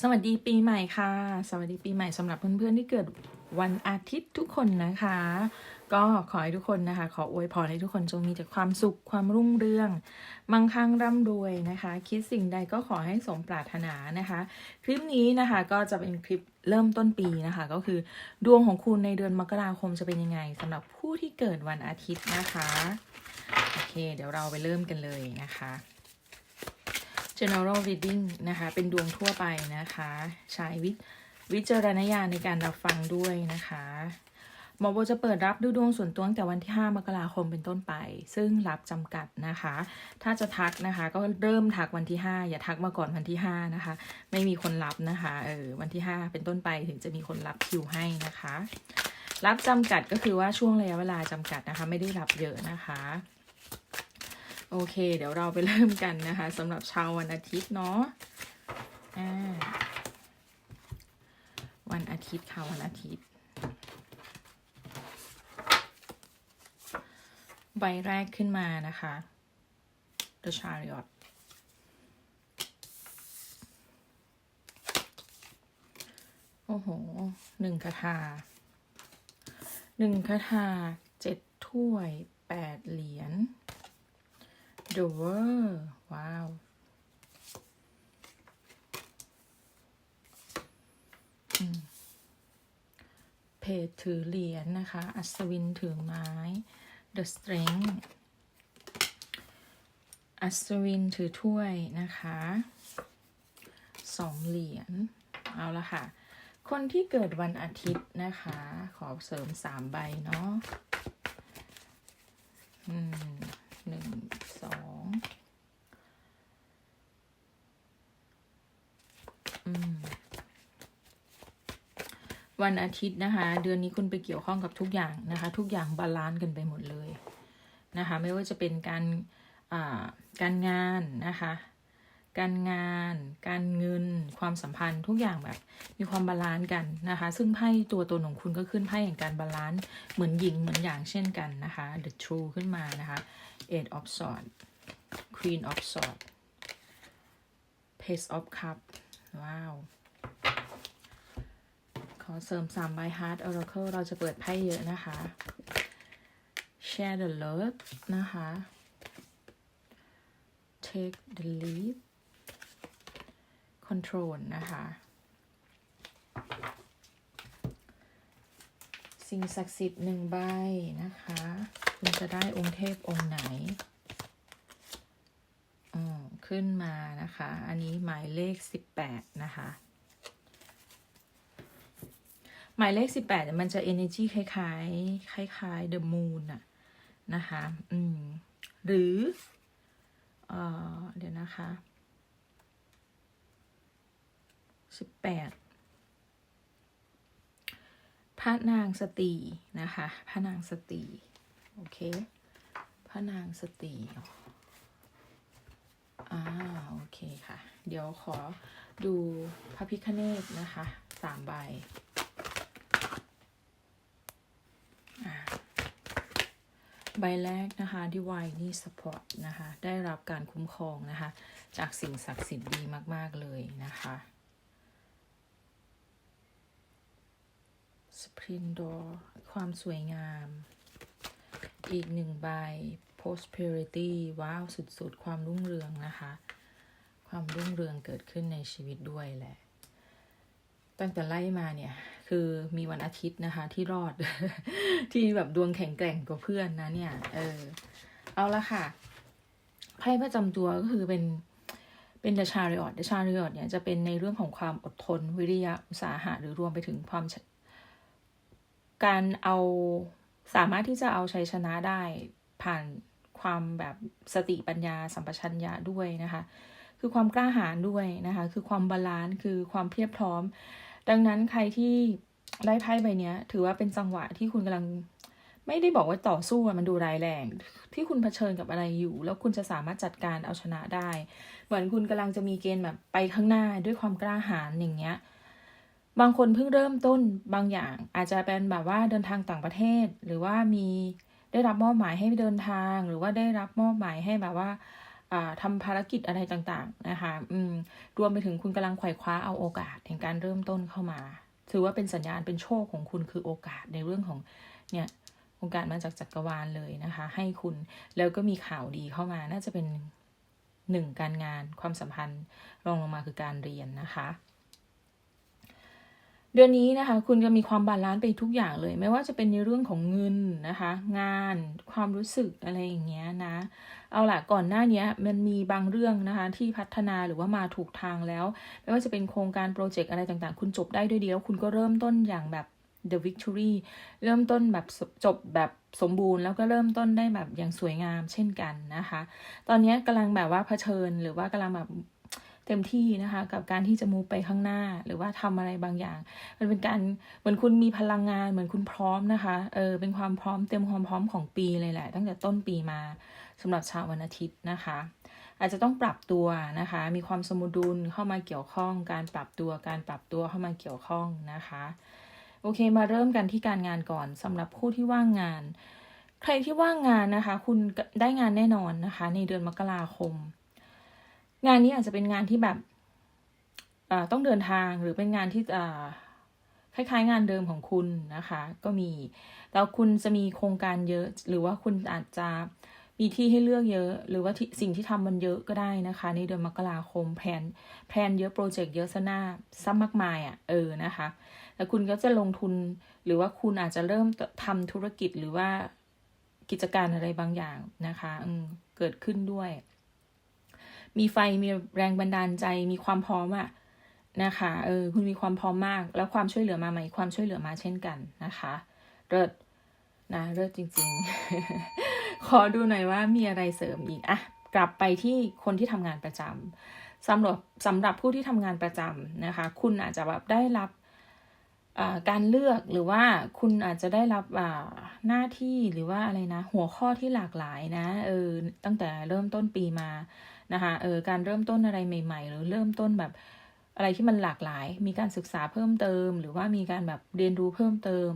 สวัสดีปีใหม่ค่ะ สวัสดีปีใหม่สำหรับเพื่อนๆที่เกิดวันอาทิตย์ทุกคนนะคะ ก็ขอให้ทุกคนนะคะ ขออวยพรให้ทุกคนจงมีแต่ความสุขความรุ่งเรืองมั่งคั่งร่ำรวยนะคะ คิดสิ่งใดก็ขอให้สมปรารถนานะคะ คลิปนี้นะคะก็จะเป็นคลิปเริ่มต้นปีนะคะ ก็คือดวงของคุณในเดือนมกราคมจะเป็นยังไงสำหรับผู้ที่เกิดวันอาทิตย์นะคะโอเค เดี๋ยวเราไปเริ่มกันเลยนะคะ general reading นะคะ เป็นดวงทั่วไปนะคะ ใช้วิวจารณญาณในการรับฟังด้วยนะคะหมอโบจะเปิดรับดูดวงส่วนตัวตั้งแต่วันที่ 5 มกราคมเป็นต้นไป ซึ่งรับจำกัดนะคะ ถ้าจะทักนะคะ ก็เริ่มทักวันที่ 5 อย่าทักมาก่อนวันที่ 5 นะคะ ไม่มีคนรับนะคะเออวันที่ 5 เป็นต้นไปถึงจะมีคนรับคิวให้นะคะ รับจำกัดก็คือว่าช่วงระยะเวลาจำกัดนะคะ ไม่ได้รับเยอะนะคะ โอเค เดี๋ยวเราไปเริ่มกันนะคะสำหรับชาววันอาทิตย์เนาะวันอาทิตย์ค่ะวันอาทิตย์ ใบแรกขึ้นมานะคะ The Chariot โอ้โหหนึ่งคาถาหนึ่งคาถาเจ็ดถ้วยแปดเหรียญ The World ว้าว เพจถือเหรียญนะคะ อัศวินถือไม้ The Strength อัศวินถือถ้วยนะคะสองเหรียญ เอาละค่ะ คนที่เกิดวันอาทิตย์นะคะ ขอเสริมสามใบเนาะอืมหนึ่งอืม วันอาทิตย์นะคะ เดือนนี้คุณไปเกี่ยวข้องกับทุกอย่างนะคะ ทุกอย่างบาลานซ์กันไปหมดเลยนะคะ ไม่ว่าจะเป็นการอ่าการงานนะคะ การงาน การเงิน ความสัมพันธ์ทุกอย่างแบบ มีความบาลานซ์กันนะคะ ซึ่งไพ่ตัวตนของคุณก็ขึ้นไพ่แห่งการบาลานซ์เหมือนหญิงเหมือนอย่างเช่นกันนะคะ The True ขึ้นมานะคะ Eight of Swords Queen of Swords Page of Cup ว้าว อเสริมสามใบ Heart Oracle เราจะเปิดไพ่เยอะนะคะ Share the Love นะคะ Take the Lead Control นะคะ สิ่งศักดิ์สิทธิ์หนึ่งใบนะคะ คุณจะได้องค์เทพองค์ไหนอืมขึ้นมานะคะ อันนี้หมายเลขสิบแปดนะคะ หมายเลขสิบแปดมันจะ energy คล้ายๆ คล้ายๆ the moon อะนะคะ อืม หรือเออเดี๋ยวนะคะสิบแปดพระนางสตรีนะคะ พระนางสตรี โอเค พระนางสตรีอ่าโอเคค่ะ เดี๋ยวขอดูพระพิคเนตนะคะสามใบอ่า ใบแรกนะคะ Divine Support นะคะ ได้รับการคุ้มครองนะคะ จากสิ่งศักดิ์สิทธิ์ดีมาก ๆ เลยนะคะ Splendor ความสวยงาม อีกหนึ่งใบ prosperity ว้าว สุด ๆ ความรุ่งเรืองนะคะ ความรุ่งเรืองเกิดขึ้นในชีวิตด้วยแหละ ตั้งแต่ไล่มาเนี่ย คือมีวันอาทิตย์นะคะ ที่รอด ที่แบบดวงแข็งแกร่งกว่าเพื่อนนะเนี่ย เออ เอาละค่ะไพ่ประจำตัวก็คือเป็นเป็นเดชาริออตเดชาริออตเนี่ยจะเป็นในเรื่องของความอดทน วิริยะอุตสาหะหรือรวมไปถึงความ การเอาสามารถที่จะเอาชัยชนะได้ผ่านความแบบสติปัญญา สัมปชัญญะด้วยนะคะ คือความกล้าหาญด้วยนะคะ คือความบาลานซ์คือความเพียบพร้อม ดังนั้นใครที่ได้ไพ่ใบนี้ถือว่าเป็นจังหวะที่คุณกำลัง ไม่ได้บอกว่าต่อสู้มันดูร้ายแรง ที่คุณเผชิญกับอะไรอยู่ แล้วคุณจะสามารถจัดการเอาชนะได้ เหมือนคุณกำลังจะมีเกณฑ์แบบไปข้างหน้าด้วยความกล้าหาญอย่างเงี้ยบางคนเพิ่งเริ่มต้นบางอย่างอาจจะเป็นแบบว่าเดินทางต่างประเทศ หรือว่ามีได้รับมอบหมายให้เดินทาง หรือว่าได้รับมอบหมายให้แบบว่า ทำภารกิจอะไรต่างๆนะคะรวมไปถึงคุณกำลังไขว่คว้าเอาโอกาสแห่งการเริ่มต้นเข้ามา ถือว่าเป็นสัญญาณเป็นโชคของคุณคือโอกาสในเรื่องของเนี่ยโอกาสมาจากจักรวาลเลยนะคะ ให้คุณแล้วก็มีข่าวดีเข้ามาน่าจะเป็นหนึ่งการงานความสัมพันธ์รองลงมาคือการเรียนนะคะ เดือนนี้นะคะ คุณจะมีความบาลานซ์ไปทุกอย่างเลย ไม่ว่าจะเป็นในเรื่องของเงินนะคะ งานความรู้สึกอะไรอย่างเงี้ยนะ เอาล่ะก่อนหน้านี้มันมีบางเรื่องนะคะ ที่พัฒนาหรือว่ามาถูกทางแล้ว ไม่ว่าจะเป็นโครงการโปรเจกต์อะไรต่างๆ คุณจบได้ด้วยดีแล้วคุณก็เริ่มต้นอย่างแบบ the victory เริ่มต้นแบบจบแบบสมบูรณ์ แล้วก็เริ่มต้นได้แบบอย่างสวยงามเช่นกันนะคะ ตอนนี้กำลังแบบว่าเผชิญหรือว่ากำลังแบบ เต็มที่นะคะ กับการที่จะมูไปข้างหน้า หรือว่าทำอะไรบางอย่าง มันเป็นการเหมือนคุณมีพลังงาน เหมือนคุณพร้อมนะคะเออเป็นความพร้อมเต็มความพร้อมของปีเลยแหละ ตั้งแต่ต้นปีมาสำหรับชาววันอาทิตย์นะคะ อาจจะต้องปรับตัวนะคะ มีความสมดุลเข้ามาเกี่ยวข้อง การปรับตัวการปรับตัวเข้ามาเกี่ยวข้องนะคะโอเค มาเริ่มกันที่การงานก่อนสำหรับผู้ที่ว่างงาน ใครที่ว่างงานนะคะ คุณได้งานแน่นอนนะคะ ในเดือนมกราคม งานนี้อาจจะเป็นงานที่แบบต้องเดินทางหรือเป็นงานที่คล้ายๆ งานเดิมของคุณนะคะ ก็มีแล้วคุณจะมีโครงการเยอะ หรือว่าคุณอาจจะมีที่ให้เลือกเยอะ หรือว่าสิ่งที่ทำมันเยอะก็ได้นะคะ ในเดือนมกราคมแผนแผนเยอะโปรเจกต์เยอะซะหน้าซ้ำมากมายอะ่ะเออนะคะแล้วคุณก็จะลงทุนหรือว่าคุณอาจจะเริ่มทำธุรกิจหรือว่ากิจการอะไรบางอย่างนะคะเกิดขึ้นด้วย มีไฟมีแรงบันดาลใจ มีความพร้อมอะนะคะเออคุณมีความพร้อมมาก แล้วความช่วยเหลือมาไหมความช่วยเหลือมาเช่นกันนะคะเลิศนะเลิศจริง ๆ ขอดูหน่อยว่ามีอะไรเสริมอีกอะกลับไปที่คนที่ทำงานประจำสำหรับสำหรับผู้ที่ทำงานประจำนะคะ คุณอาจจะแบบได้รับการเลือกหรือว่าคุณอาจจะได้รับหน้าที่หรือว่าอะไรนะ หัวข้อที่หลากหลายนะเออตั้งแต่เริ่มต้นปีมา นะคะเออการเริ่มต้นอะไรใหม่ ๆ หรือเริ่มต้นแบบอะไรที่มันหลากหลาย มีการศึกษาเพิ่มเติม หรือว่ามีการแบบเรียนรู้เพิ่มเติม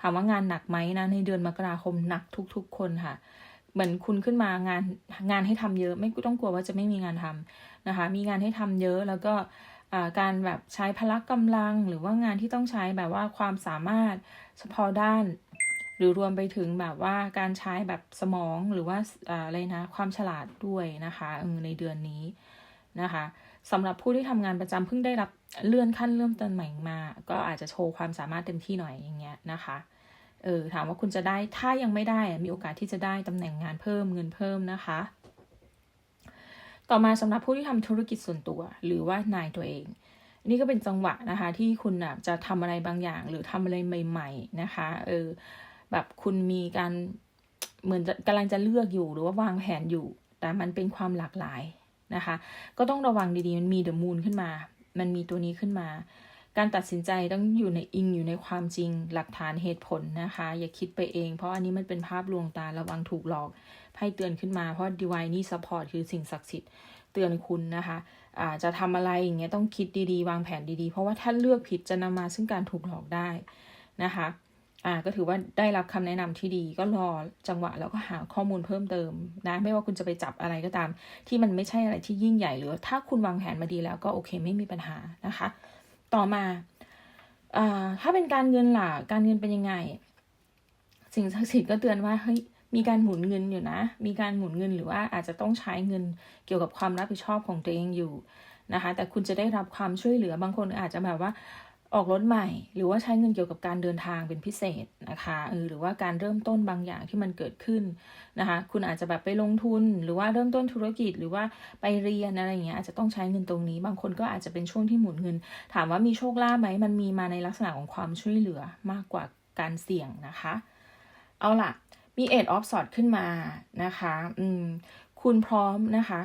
ถามว่างานหนักไหมนะ ในเดือนมกราคมหนักทุก ๆ คนค่ะ เหมือนคุณขึ้นมางานงานให้ทำเยอะ ไม่ต้องกลัวว่าจะไม่มีงานทำนะคะ มีงานให้ทำเยอะแล้วก็การแบบใช้พละกำลัง หรือว่างานที่ต้องใช้แบบว่าความสามารถเฉพาะด้าน หรือรวมไปถึงแบบว่าการใช้แบบสมองหรือว่าอะไรนะความฉลาดด้วยนะคะในเดือนนี้นะคะสำหรับผู้ที่ทำงานประจำเพิ่งได้รับเลื่อนขั้นเริ่มต้นใหม่มา ก็อาจจะโชว์ความสามารถเต็มที่หน่อยอย่างเงี้ยนะคะเออถามว่าคุณจะได้ถ้ายังไม่ได้มีโอกาสที่จะได้ตำแหน่งงานเพิ่มเงินเพิ่มนะคะ ต่อมาสำหรับผู้ที่ทำธุรกิจส่วนตัว หรือว่านายตัวเอง นี่ก็เป็นจังหวะนะคะ ที่คุณจะทำอะไรบางอย่าง หรือทำอะไรใหม่ ๆ นะคะ เออ แบบคุณมีการเหมือนกำลังจะเลือกอยู่หรือว่าวางแผนอยู่ แต่มันเป็นความหลากหลายนะคะ ก็ต้องระวังดีๆ มันมีเดอะมูนขึ้นมา มันมีตัวนี้ขึ้นมา การตัดสินใจต้องอยู่ในอิงอยู่ในความจริงหลักฐานเหตุผลนะคะ อย่าคิดไปเอง เพราะอันนี้มันเป็นภาพลวงตาระวังถูกหลอกให้เตือนขึ้นมาเพราะดีวายนี่ซัพพอร์ตคือสิ่งศักดิ์สิทธิ์เตือนคุณนะคะอาจะทำอะไรอย่างเงี้ยต้องคิดดีๆ วางแผนดีๆ เพราะว่าถ้าเลือกผิดจะนำมาซึ่งการถูกหลอกได้นะคะ อ่าก็ถือว่าได้รับคำแนะนำที่ดีก็รอจังหวะแล้วก็หาข้อมูลเพิ่มเติมนะ ไม่ว่าคุณจะไปจับอะไรก็ตาม ที่มันไม่ใช่อะไรที่ยิ่งใหญ่หรือถ้าคุณวางแผนมาดีแล้วก็โอเคไม่มีปัญหานะคะ ต่อมาอ่าถ้าเป็นการเงินล่ะการเงินเป็นยังไง สิ่งศักดิ์สิทธิ์ก็เตือนว่าเฮ้ยมีการหมุนเงินอยู่นะ มีการหมุนเงินหรือว่าอาจจะต้องใช้เงินเกี่ยวกับความรับผิดชอบของตัวเองอยู่นะคะ แต่คุณจะได้รับความช่วยเหลือบางคนอาจจะแบบว่า ออกรถใหม่ หรือว่าใช้เงินเกี่ยวกับการเดินทางเป็นพิเศษนะคะเออหรือว่าการเริ่มต้นบางอย่างที่มันเกิดขึ้นนะคะ คุณอาจจะแบบไปลงทุน หรือว่าเริ่มต้นธุรกิจ หรือว่าไปเรียนอะไรอย่างเงี้ยอาจจะต้องใช้เงินตรงนี้ บางคนก็อาจจะเป็นช่วงที่หมุนเงิน ถามว่ามีโชคลาภไหมมันมีมาในลักษณะของความช่วยเหลือมากกว่าการเสี่ยงนะคะ เอาล่ะ มีเอ็ดออฟสอดขึ้นมานะคะ อืม คุณพร้อมนะคะ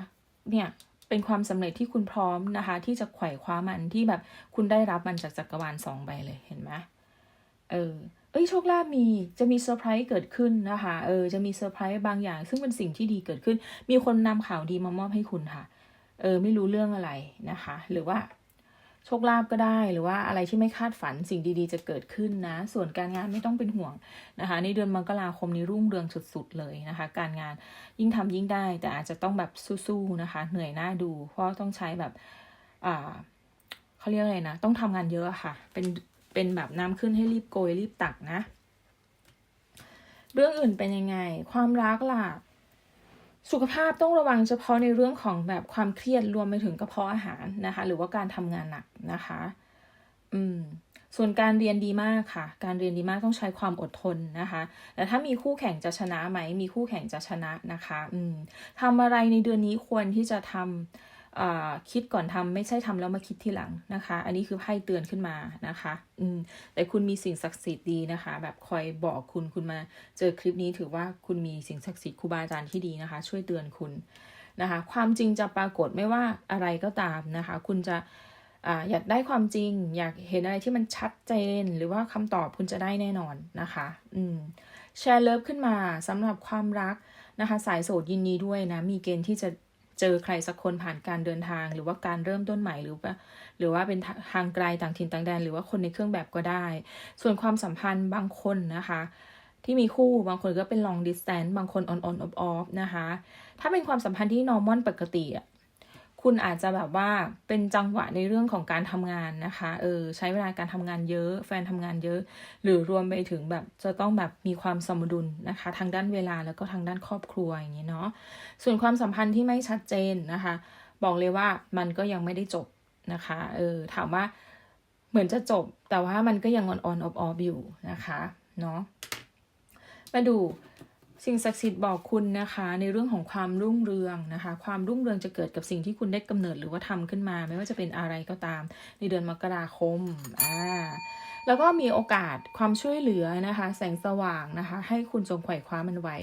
เนี่ย เป็นความสำเร็จที่คุณพร้อมนะคะ ที่จะไขว่คว้ามันที่แบบคุณได้รับมันจากจักรวาลสองใบเลยเห็นไหมเออเอ้ยโชคลาภมีจะมีเซอร์ไพรส์เกิดขึ้นนะคะ เออจะมีเซอร์ไพรส์บางอย่าง ซึ่งเป็นสิ่งที่ดีเกิดขึ้น มีคนนำข่าวดีมามอบให้คุณค่ะ เออไม่รู้เรื่องอะไรนะคะ หรือว่า โชคลาภก็ได้หรือว่าอะไรที่ไม่คาดฝันสิ่งดีๆ จะเกิดขึ้นนะ ส่วนการงานไม่ต้องเป็นห่วงนะคะ ในเดือนมกราคมนี้รุ่งเรืองสุดๆเลยนะคะ การงานยิ่งทำยิ่งได้ แต่อาจจะต้องแบบสู้ๆนะคะ เหนื่อยหน้าดู เพราะต้องใช้แบบอ่าเขาเรียกอะไรนะ ต้องทำงานเยอะค่ะ เป็นเป็นแบบน้ำขึ้นให้รีบโกยรีบตักนะ เรื่องอื่นเป็นยังไง ความรักล่ะ สุขภาพต้องระวังเฉพาะในเรื่องของแบบความเครียดรวมไปถึงกระเพาะอาหารนะคะ หรือว่าการทำงานหนักนะคะ อืม ส่วนการเรียนดีมากค่ะ การเรียนดีมากต้องใช้ความอดทนนะคะ แต่ถ้ามีคู่แข่งจะชนะไหม มีคู่แข่งจะชนะนะคะ อืมทำอะไรในเดือนนี้ควรที่จะทำอ่า คิดก่อนทำไม่ใช่ทำแล้วมาคิดทีหลังนะคะ อันนี้คือไพ่เตือนขึ้นมานะคะ อืม แต่คุณมีสิ่งศักดิ์สิทธิ์ดีนะคะ แบบคอยบอกคุณคุณมาเจอคลิปนี้ถือว่าคุณมีสิ่งศักดิ์สิทธิ์ครูบาอาจารย์ที่ดีนะคะ ช่วยเตือนคุณนะคะ ความจริงจะปรากฏไม่ว่าอะไรก็ตามนะคะ คุณจะออยากได้ความจริง อยากเห็นอะไรที่มันชัดเจน หรือว่าคำตอบคุณจะได้แน่นอนนะคะ อืมแชร์เลิฟขึ้นมาสำหรับความรักนะคะ สายโสดยินดีด้วยนะ มีเกณฑ์ที่จะ เจอใครสักคนผ่านการเดินทาง หรือว่าการเริ่มต้นใหม่หรือว่า หรือว่าเป็นทางไกลต่างถิ่นต่างแดน หรือว่าคนในเครื่องแบบก็ได้ ส่วนความสัมพันธ์บางคนนะคะ ที่มีคู่บางคนก็เป็น long distance บางคน on on off off นะคะ ถ้าเป็นความสัมพันธ์ที่ normal ปกติอะ คุณอาจจะแบบว่าเป็นจังหวะในเรื่องของการทำงานนะคะ เออ ใช้เวลาการทำงานเยอะ แฟนทำงานเยอะ หรือรวมไปถึงแบบจะต้องแบบมีความสมดุลนะคะ ทางด้านเวลาแล้วก็ทางด้านครอบครัวอย่างนี้เนาะ ส่วนความสัมพันธ์ที่ไม่ชัดเจนนะคะ บอกเลยว่ามันก็ยังไม่ได้จบนะคะ เออ ถามว่าเหมือนจะจบ แต่ว่ามันก็ยังออนออนออออฟอยู่นะคะ เนาะ มาดู สิ่งศักดิ์สิทธิ์บอกคุณนะคะ ในเรื่องของความรุ่งเรืองนะคะ ความรุ่งเรืองจะเกิดกับสิ่งที่คุณได้กำเนิดหรือว่าทำขึ้นมา ไม่ว่าจะเป็นอะไรก็ตาม ในเดือนมกราคมอ่าแล้วก็มีโอกาสความช่วยเหลือนะคะ แสงสว่างนะคะ ให้คุณจงไขว่คว้ามันไว้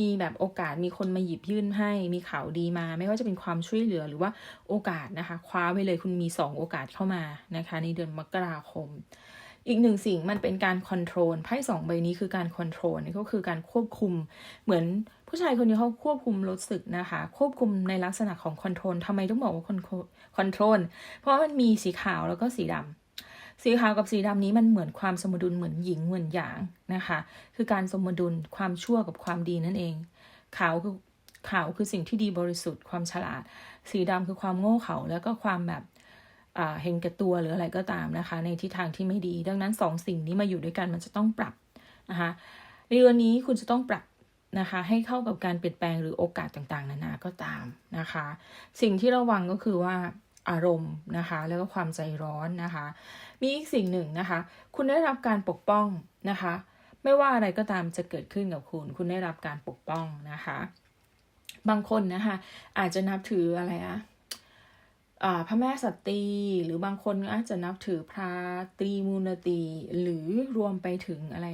มีแบบโอกาสมีคนมาหยิบยื่นให้ มีข่าวดีมา ไม่ว่าจะเป็นความช่วยเหลือหรือว่าโอกาสนะคะ คว้าไว้เลยคุณมีสองโอกาสเข้ามานะคะ ในเดือนมกราคม อีกหนึ่งสิ่งมันเป็นการคอนโทรลไพ่สองใบนี้คือการคอนโทรลนี่ก็คือการควบคุม เหมือนผู้ชายคนนี้เขาควบคุมรถสึกนะคะ ควบคุมในลักษณะของคอนโทรลทำไมต้องบอกว่าคอนโทรลคอนโทรลเพราะมันมีสีขาวแล้วก็สีดำสีขาวกับสีดำนี้มันเหมือนความสมดุลเหมือนหญิงเหมือนหยางนะคะ คือการสมดุลความชั่วกับความดีนั่นเอง ขาวคือขาวคือสิ่งที่ดีบริสุทธิ์ความฉลาด สีดำคือความโง่เขลาแล้วก็ความแบบ เห็นแก่ตัวหรืออะไรก็ตามนะคะ ในทิศทางที่ไม่ดี ดังนั้นสองสิ่งนี้มาอยู่ด้วยกันมันจะต้องปรับนะคะในเรื่องนี้คุณจะต้องปรับนะคะให้เข้ากับการเปลี่ยนแปลงหรือโอกาสต่างๆ นานาก็ตามนะคะ สิ่งที่ระวังก็คือว่าอารมณ์นะคะ แล้วก็ความใจร้อนนะคะ มีอีกสิ่งหนึ่งนะคะ คุณได้รับการปกป้องนะคะ ไม่ว่าอะไรก็ตามจะเกิดขึ้นกับคุณ คุณได้รับการปกป้องนะคะ บางคนนะคะ อาจจะนับถืออะไรอะ พระแม่สตรี หรือบางคนอาจจะนับถือพระตรีมูลตี หรือรวมไปถึงอะไร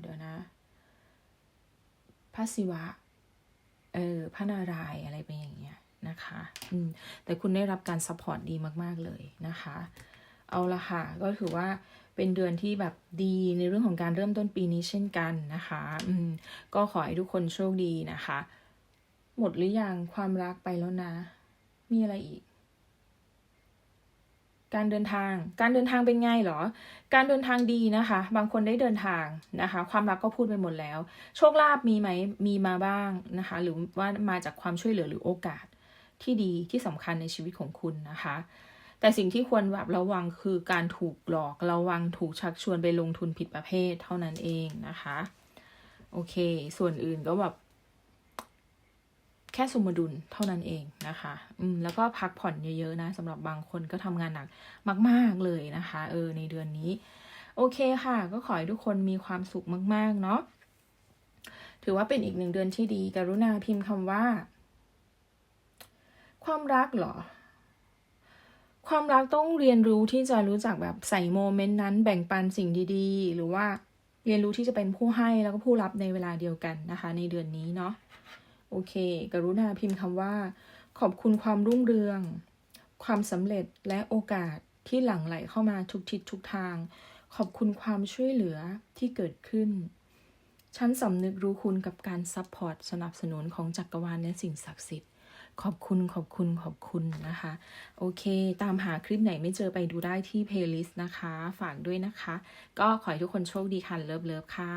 เดี๋ยวนะ พระศิวะ เออ พระนารายณ์อะไรเป็นอย่างเงี้ยนะคะอืมแต่คุณได้รับการซัพพอร์ตดีมาก ๆ เลยนะคะ เอาละค่ะ ก็ถือว่าเป็นเดือนที่แบบดีในเรื่องของการเริ่มต้นปีนี้เช่นกันนะคะอืมก็ขอให้ทุกคนโชคดีนะคะ หมดหรือยังความรักไปแล้วนะ มีอะไรอีก การเดินทาง การเดินทางเป็นไงหรอ การเดินทางดีนะคะ บางคนได้เดินทางนะคะ ความรักก็พูดไปหมดแล้ว โชคลาภมีไหม มีมาบ้างนะคะ หรือว่ามาจากความช่วยเหลือหรือโอกาสที่ดีที่สำคัญในชีวิตของคุณนะคะ แต่สิ่งที่ควรแบบระวังคือการถูกหลอก ระวังถูกชักชวนไปลงทุนผิดประเภทเท่านั้นเองนะคะ โอเค ส่วนอื่นก็แบบ แค่สมดุลเท่านั้นเองนะคะอืมแล้วก็พักผ่อนเยอะๆนะสำหรับบางคนก็ทำงานหนักมาก ๆเลยนะคะเออในเดือนนี้ โอเคค่ะ ก็ขอให้ทุกคนมีความสุขมาก ๆ เนาะถือว่าเป็นอีกหนึ่งเดือนที่ดี กรุณาพิมพ์คำว่า ความรักเหรอ ความรักต้องเรียนรู้ที่จะรู้จักแบบใส่โมเมนต์นั้น แบ่งปันสิ่งดีๆ หรือว่าเรียนรู้ที่จะเป็นผู้ให้แล้วก็ผู้รับในเวลาเดียวกันนะคะ ในเดือนนี้เนาะ โอเค กรุณาพิมพ์คำว่า ขอบคุณความรุ่งเรือง ความสำเร็จและโอกาสที่หลั่งไหลเข้ามาทุกทิศทุกทาง ขอบคุณความช่วยเหลือที่เกิดขึ้น ฉันสำนึกรู้คุณกับการซัพพอร์ตสนับสนุนของจักรวาลและสิ่งศักดิ์สิทธิ์ขอบคุณขอบคุณขอบคุณนะคะ โอเค ตามหาคลิปไหนไม่เจอไปดูได้ที่ playlist นะคะ ฝากด้วยนะคะ ก็ขอให้ทุกคนโชคดีค่ะเลิฟเลิฟค่ะ